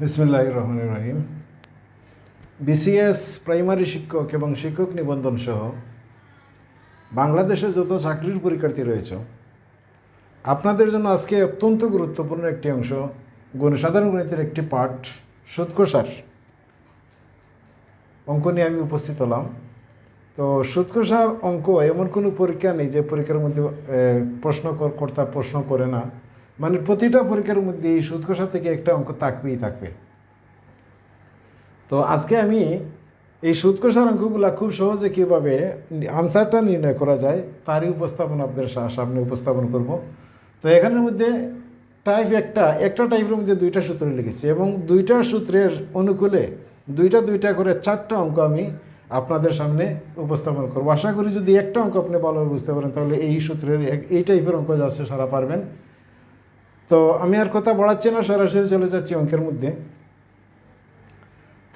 বিসমিল্লাহ রহমান রহিম BCS primary শিক্ষক এবং শিক্ষক নিবন্ধন সহ বাংলাদেশে যত চাকরির পরীক্ষার্থী রয়েছে, আপনাদের জন্য আজকে অত্যন্ত গুরুত্বপূর্ণ একটি অংশ গণ সাধারণ গণিতের একটি পাঠ সুৎকষার অঙ্ক নিয়ে আমি উপস্থিত হলাম। তো সুৎকষার অঙ্ক এমন কোনো পরীক্ষা নেই যে পরীক্ষার মধ্যে প্রশ্ন কর- কর্তা প্রশ্ন করে না। মানে প্রতিটা পরীক্ষার মধ্যে এই সুৎকষা থেকে একটা অঙ্ক থাকবেই থাকবে। তো আজকে আমি এই সুৎকষার অঙ্কগুলা খুব সহজে কীভাবে আনসারটা নির্ণয় করা যায়, তারই উপস্থাপন আপনাদের সামনে উপস্থাপন করব। তো এখানের মধ্যে টাইপ একটা একটা টাইপের মধ্যে দুইটা সূত্র লিখেছি এবং দুইটা সূত্রের অনুকূলে দুইটা দুইটা করে চারটা অঙ্ক আমি আপনাদের সামনে উপস্থাপন করব। আশা করি যদি একটা অঙ্ক আপনি ভালোভাবে বুঝতে পারেন, তাহলে এই সূত্রের এই টাইপের অঙ্ক যাচ্ছে সারা পারবেন। তো আমি আর কথা বাড়াচ্ছি না, সরাসরি চলে যাচ্ছি অঙ্কের মধ্যে।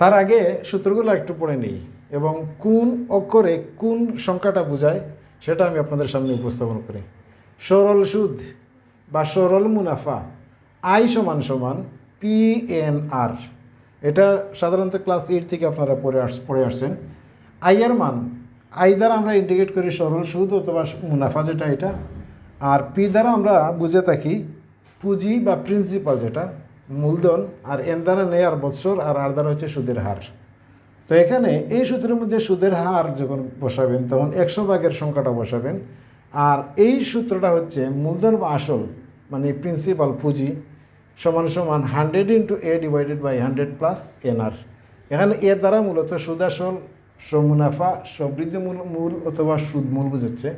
তার আগে সূত্রগুলো একটু পড়ে নিই এবং কোন অক্ষরে কোন সংখ্যাটা বোঝায় সেটা আমি আপনাদের সামনে উপস্থাপন করি। সরল সুদ বা সরল মুনাফা, আই সমান সমান পি এন আর এটা সাধারণত ক্লাস এইট থেকে আপনারা পড়ে আস, পড়ে আসছেন। আই এর মান, আই দ্বারা আমরা ইন্ডিকেট করি সরল সুদ অথবা মুনাফা যেটা এটা, আর পি দ্বারা আমরা বুঝে থাকি পুঁজি বা প্রিন্সিপাল যেটা, মূলধন আর এন দ্বারা নেই আর বৎসর আর আর দ্বারা হচ্ছে সুদের হার। তো এখানে এই সূত্রের মধ্যে সুদের হার যখন বসাবেন, তখন একশো ভাগের সংখ্যাটা বসাবেন। আর এই সূত্রটা হচ্ছে মূলধন বা আসল মানে প্রিন্সিপাল পুঁজি সমান সমান hundred into A divided by hundred plus NR এখানে এ দ্বারা মূলত সুদ আসল সমুনাফা সমৃদ্ধি মূল মূল অথবা সুদ মূল বুঝাচ্ছে।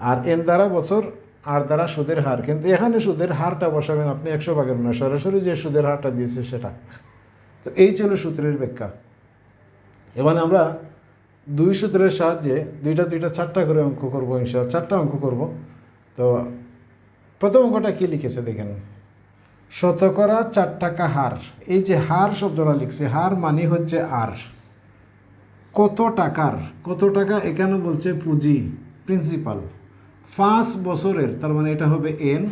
আর এন দ্বারা বছর আর দ্বারা সুদের হার। কিন্তু এখানে সুদের হারটা বসাবেন আপনি একশো ভাগের নয়, সরাসরি যে সুদের হারটা দিয়েছে সেটা। তো এই ছিল সূত্রের ব্যাখ্যা। এবার আমরা দুই সূত্রের সাহায্যে দুইটা দুইটা চারটা করে অঙ্ক করব ইনশাল্লাহ চারটা অঙ্ক করব। তো প্রথম অঙ্কটা কী লিখেছে দেখেন? শতকরা চার টাকা হার। এই যে হার শব্দটা লিখছে, হার মানে হচ্ছে আর। কত টাকার? কত টাকা? এখানে বলছে পুঁজি প্রিন্সিপাল পাঁচ বছরের, তার মানে এটা হবে এন,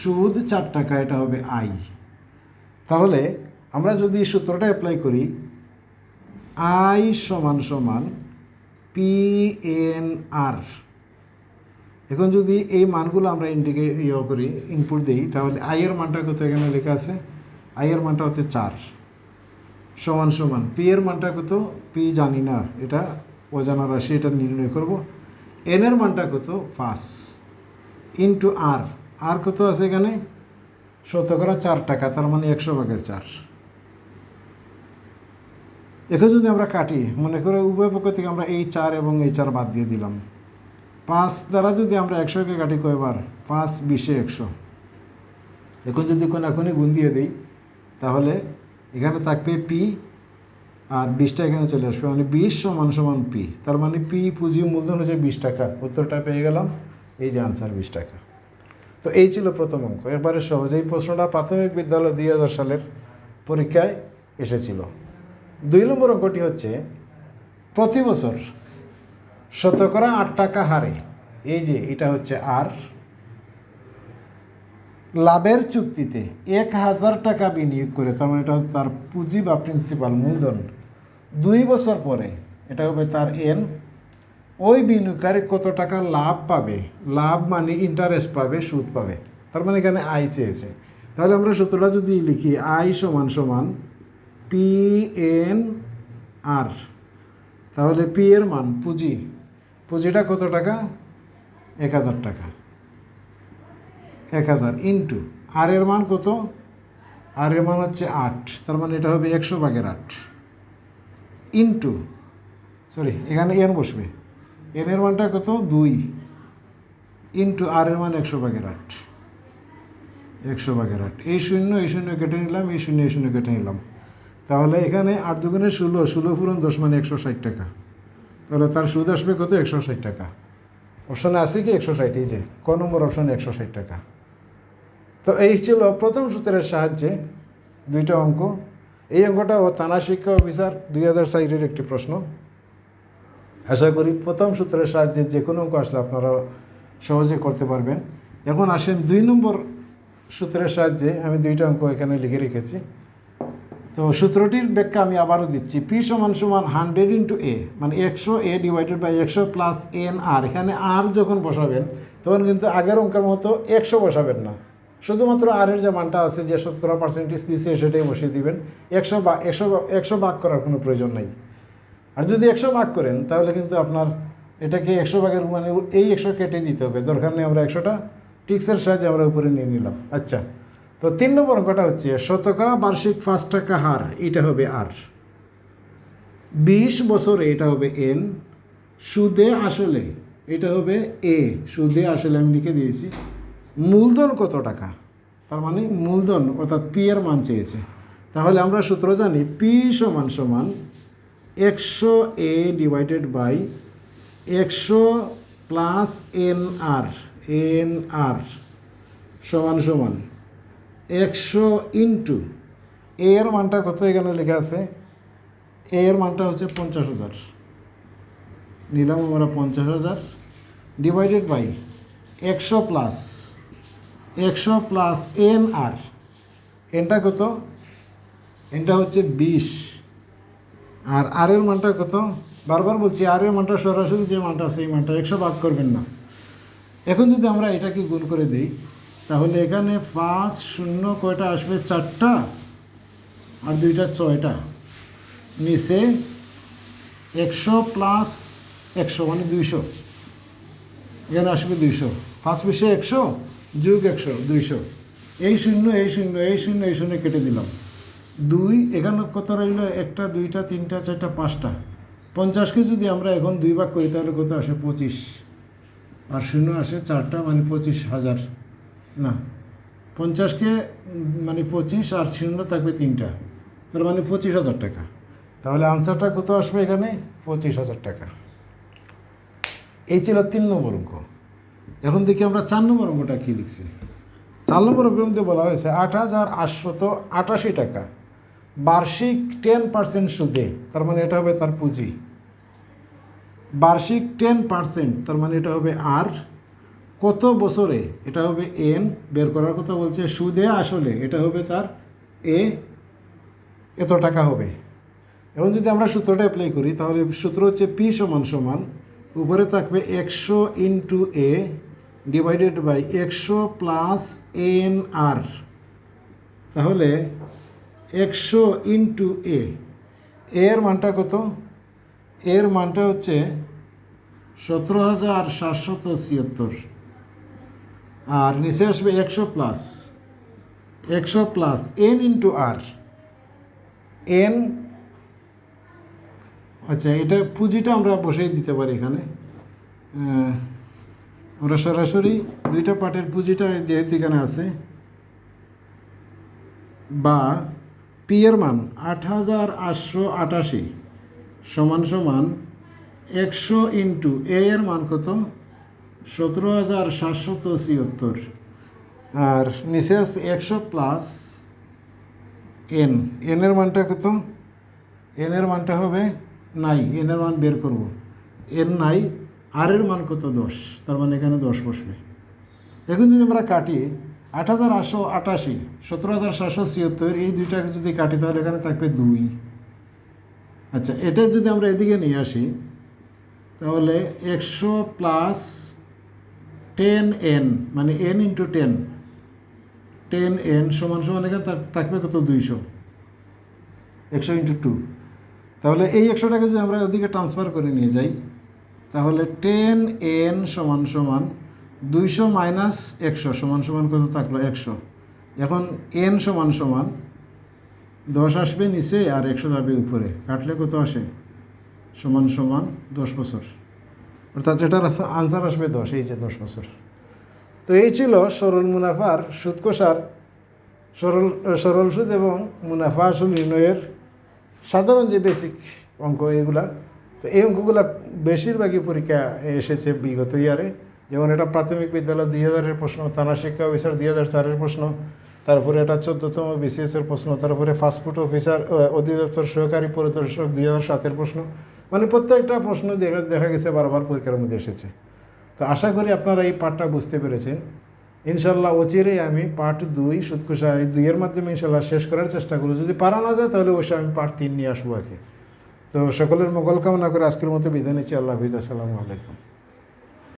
সুদ চার টাকা, এটা হবে আই। তাহলে আমরা যদি সূত্রটা অ্যাপ্লাই করি, আই সমান সমান পি এন আর। এখন যদি এই মানগুলো আমরা ইন্ডিকে ইয়ে করি ইনপুট দিই, তাহলে আইয়ের মানটা কত এখানে লেখা আছে? আইয়ের মানটা হচ্ছে চার। সমান সমান, পি এর মানটা কত? পি জানি না, এটা অজানা রাশি, এটা নির্ণয় করব। এন এর মানটা কত? পাঁচ। ইন্টু আর আর কত আছে এখানে? শতকরা চার টাকা, তার মানে একশো ভাগের চার। এখন যদি আমরা কাটি, মনে করে উভয় পক্ষ থেকে আমরা এই চার এবং এই চার বাদ দিয়ে দিলাম। পাঁচ দ্বারা যদি আমরা একশোকে কাটি কয়বার? পাঁচ, বিশে একশো। এখন যদি কোনাকুনি গুণ দিয়ে দিই, তাহলে এখানে থাকবে পি আর বিশটা এখানে চলে আসবে মানে বিশ সমান সমান পি তার মানে পি পুঁজি মূলধন হচ্ছে বিশ টাকা। উত্তরটা পেয়ে গেলাম, এই যে আনসার বিশ টাকা। তো এই ছিল প্রথম অঙ্ক। এবারে সহজ এই প্রশ্নটা প্রাথমিক বিদ্যালয় দুই হাজার সালের পরীক্ষায় এসেছিল। দুই নম্বর অঙ্কটি হচ্ছে, প্রতি বছর শতকরা আট টাকা হারে, এই যে এটা হচ্ছে আর লাভের চুক্তিতে এক হাজার টাকা বিনিয়োগ করে, তার মানে এটা তার পুঁজি বা প্রিন্সিপাল মূলধন দুই বছর পরে, এটা হবে তার এন ওই বিনিয়োগকারী কত টাকা লাভ পাবে? লাভ মানে ইন্টারেস্ট পাবে, সুদ পাবে। তার মানে এখানে আয় চেয়েছে। তাহলে আমরা সূত্রটা যদি লিখি আই সমান সমান পি এন আর তাহলে পি এর মান পুঁজি। পুঁজিটা কত টাকা? এক হাজার টাকা। এক হাজার ইন্টু আর এর মান কত? আর এর মান হচ্ছে আট। তার মানে এটা হবে একশো ভাগের আট। ইন্টু সরি এখানে এন বসবে। এন এর মানটা কত? দুই। ইন্টু আর এর মান একশো ভাগের আট। একশো ভাগের আট। এই শূন্য এই শূন্য কেটে নিলাম, এই শূন্য এই শূন্য কেটে নিলাম। তাহলে এখানে আট দুগুণে ষোলো ষোলো পূরণ দশ মানে একশো ষাট টাকা। তাহলে তার সুদ আসবে কত? একশো ষাট টাকা। অপশানে আছে কি? একশো ষাট। এই যে, ক নম্বর অপশনে একশো ষাট টাকা। তো এই ছিল প্রথম সূত্রের সাহায্যে দুইটা অঙ্ক। এই অঙ্কটা ও থানা শিক্ষা অফিসার দুই হাজার সাইরের একটি প্রশ্ন। আশা করি প্রথম সূত্রের সাহায্যে যে কোনো অঙ্ক আসলে আপনারা সহজে করতে পারবেন। এখন আসেন দুই নম্বর সূত্রের সাহায্যে আমি দুইটা অঙ্ক এখানে লিখে রেখেছি। তো সূত্রটির ব্যাখ্যা আমি আবারও দিচ্ছি। পি সমান সমান হান্ড্রেড ইন্টু এ মানে একশো এ ডিভাইডেড বাই একশো প্লাস এন আর। এখানে আর যখন বসাবেন, তখন কিন্তু আগের অঙ্কের মতো একশো বসাবেন না। শুধুমাত্র আরের যে মানটা আছে যে শতকরা পার্সেন্টেজ দিচ্ছে সেটাই বসিয়ে দিবেন। একশো বা, একশো একশো ভাগ করার কোনো প্রয়োজন নাই। আর যদি একশো ভাগ করেন, তাহলে কিন্তু আপনার এটাকে একশো ভাগের মানে এই একশো কেটে দিতে হবে। দরকার নেই আমরা একশোটা টিক্সের সাহায্যে আমরা উপরে নিয়ে নিলাম। আচ্ছা তো তিন নম্বর অঙ্কটা হচ্ছে শতকরা বার্ষিক পাঁচ টাকা হার, এটা হবে আর বিশ বছরে এটা হবে এন সুদে আসলে এটা হবে এ সুদে আসলে আমি লিখে দিয়েছি। মূলধন কত টাকা? তার মানে মূলধন, অর্থাৎ পি এর মান চেয়েছে। তাহলে আমরা সূত্র জানি, পি সমান সমান একশো এ ডিভাইডেড বাই একশো plus N R N R সমান সমান একশো ইন্টু এ এর মানটা কত এখানে লেখা আছে? এ এর মানটা হচ্ছে পঞ্চাশ হাজার। নিলাম আমরা পঞ্চাশ হাজার ডিভাইডেড বাই একশো প্লাস একশো প্লাস এন আর এনটা কত? এনটা হচ্ছে বিশ। আর আর এর মানটা কত? বারবার বলছি আর এর মানটা সরাসরি যে মানটা সেই মানটা একশো ভাগ করবেন না। এখন যদি আমরা এটাকে গুণ করে দিই, তাহলে এখানে পাঁচ শূন্য কয়টা আসবে? চারটা। আর দুইটা ছয়টা। নিচে একশো প্লাস একশো মানে দুইশো। এখানে আসবে দুইশো। পাঁচ বিশে একশো? যুগ একশো, দুইশো। এই শূন্য এই শূন্য এই শূন্য এই শূন্য কেটে দিলাম। দুই, এখানে কত রইল? একটা, দুইটা, তিনটা, চারটা, পাঁচটা। পঞ্চাশকে যদি আমরা এখন দুই ভাগ করি, তাহলে কত আসে? পঁচিশ। আর শূন্য আসে চারটা মানে পঁচিশ হাজার। না, পঞ্চাশকে মানে পঁচিশ আর শূন্য থাকবে তিনটা। তার মানে পঁচিশ হাজার টাকা। তাহলে আনসারটা কত আসবে এখানে? পঁচিশ হাজার টাকা। এই ছিল তিন নম্বর অঙ্ক। এখন দেখি আমরা চার নম্বর অঙ্কটা কী লিখছি? চার নম্বর মধ্যে বলা হয়েছে, আট হাজার আটশত আটাশি টাকা। বার্ষিক টেন পার্সেন্ট সুদে, তার মানে এটা হবে তার পুঁজি। বার্ষিক টেন পার্সেন্ট তার মানে এটা হবে আর। কত বছরে এটা হবে এন বের করার কথা বলছে, সুদে আসলে এটা হবে তার এ, এত টাকা হবে। এবং যদি আমরা সূত্রটা অ্যাপ্লাই করি, তাহলে সূত্র হচ্ছে পি সমান সমান, উপরে থাকবে একশো ইন্টু এ ডিভাইডেড বাই একশো প্লাস এন আর তাহলে একশো ইন্টু এ এর মানটা কত? এর মানটা হচ্ছে সতেরো হাজার সাতশত ছিয়াত্তর। আর নিচে আসবে একশো প্লাস একশো plus N into R N আচ্ছা এটা পুঁজিটা আমরা বসেই দিতে পারি এখানে। আমরা সরাসরি দুইটা পার্টের পুঁজিটা যেহেতু এখানে আছে বা পি এর মান আট হাজার আটশো আটাশি সমান সমান একশো ইন্টু এ এর মান কত? সতেরো হাজার সাতশত ছিয়াত্তর। আর নিচে আছে একশো প্লাস এন। এনের মানটা কত? এনের মানটা হবে নাই। এনের মান বের করব। এন নাই আর এর মান কত? দশ। তার মানে এখানে দশ বসবে। এখন যদি আমরা কাটি আট হাজার আটশো আটাশি, সতেরো হাজার সাতশো ছিয়াত্তর, এই দুইটাকে যদি কাটি, তাহলে এখানে থাকবে দুই। আচ্ছা এটা যদি আমরা এদিকে নিয়ে আসি, তাহলে একশো প্লাস টেন এন মানে N into ten. Ten N সমান সমান এখানে থাকবে কত? দুইশো। একশো ইন্টু টু। তাহলে এই একশোটাকে যদি আমরা ওদিকে ট্রান্সফার করে নিয়ে যাই তাহলে টেন এন সমান সমান দুইশো মাইনাস একশো সমান সমান কত থাকল একশো। এখন এন সমান সমান দশ আসবে নিচে আর একশো যাবে উপরে। কাটলে কত আসে? সমান সমান দশ বছর। অর্থাৎ যেটার আনসার আসবে দশ, এই যে দশ বছর। তো এই ছিল সরল মুনাফার সুদ কষার সরল সরল সুদ এবং মুনাফা আসল নির্ণয়ের সাধারণ যে বেসিক অঙ্ক এগুলা তো এই অঙ্কগুলা বেশিরভাগই পরীক্ষা এসেছে বিগত ইয়ারে। যেমন এটা প্রাথমিক বিদ্যালয় দুই হাজারের প্রশ্ন থানা শিক্ষা অফিসার দুই হাজার চারের প্রশ্ন, তারপরে এটা চোদ্দতম বিসিএসের প্রশ্ন, তারপরে ফাস্টফুড অফিসার অধিদপ্তর সহকারী পরিদর্শক দুই হাজার সাতের প্রশ্ন। মানে প্রত্যেকটা প্রশ্ন দেখা দেখা গেছে বারবার পরীক্ষার মধ্যে এসেছে। তো আশা করি আপনারা এই পাঠটা বুঝতে পেরেছেন। ইনশাল্লাহ অচিরেই আমি পার্ট দুই সুৎকুষা দুইয়ের মাধ্যমে ইনশাল্লাহ শেষ করার চেষ্টা করব। যদি পারা না যায় তাহলে অবশ্যই আমি পার্ট তিন নিয়ে আসব আগে। তো সকলের মঙ্গল কামনা করে আজকের মতো বিদায় নিচ্ছি। আল্লাহ হাফিজ। আসসালামু আলাইকুম।